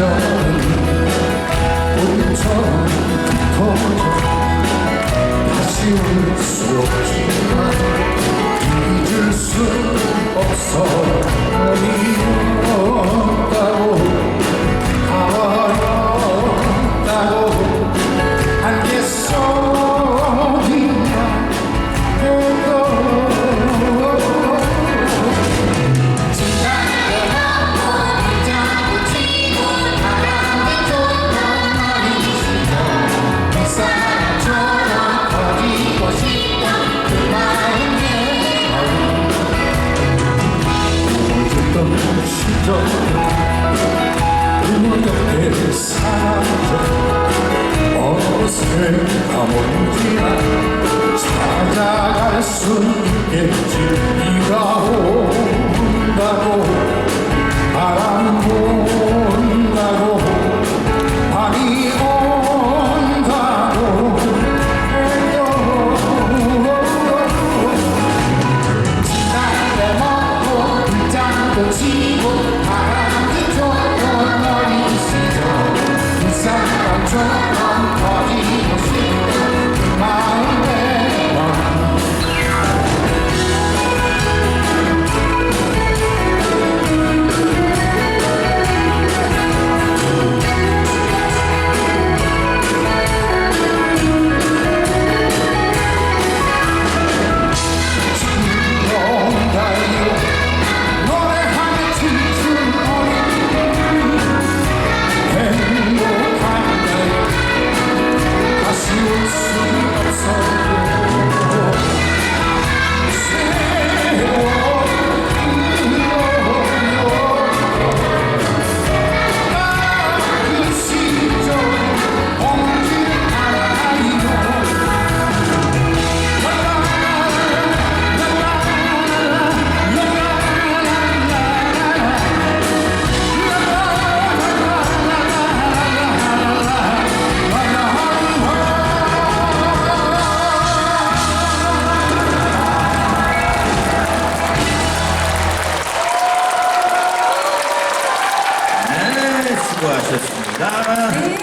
시절은 우리처럼 터져 다시 올 수 없지만 잊을 수 없어. 미 가물지나 찾아갈 수 있겠지 Yeah.